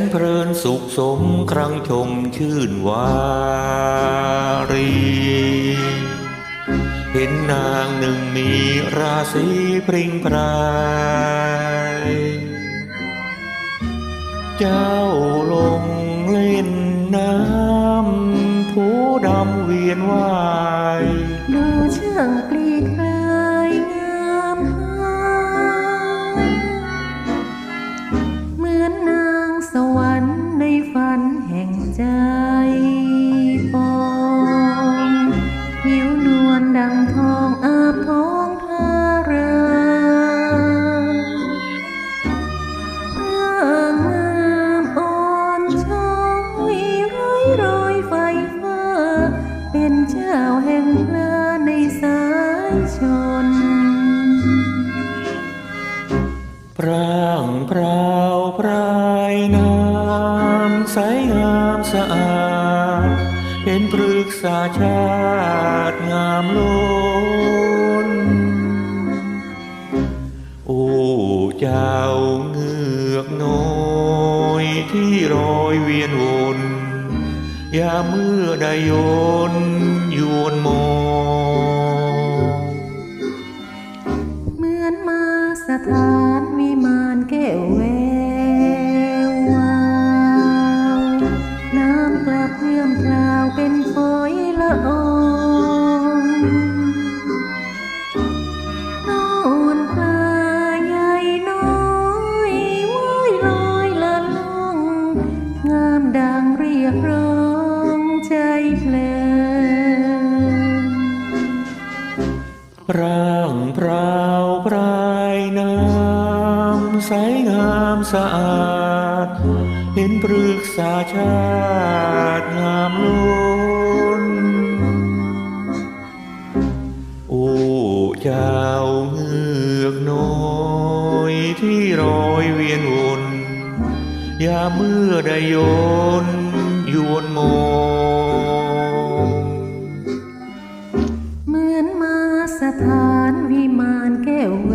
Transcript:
นเพลินสุขสมครั้งชมชื่นวารี เห็นนางหนึ่งมีราศีพริ้งพราย เจ้าลงเล่นน้ำผู้ดำเวียนว่าย ดูช่างปลีกล พร่างพราวพรายน้ำใสงามสะอาด เป็นปรึกษาชาติงามล้นโอ้เจ้าเงือกน้อยที่รอยเวียนวนยามเมื่อได้โยนยวนมอ สถานวิมานแก้วแวววาวน้ำกลับเพื่อมพราวเป็นฝอยละออ ใสงามสะอาด เห็นปรึกษาชาติงามล้นโอ้เจ้าเงือกน้อยที่รอยเวียนวนยาเมื่อได้โยนยวนมองเหมือนมาสถานวิมานแก้วแว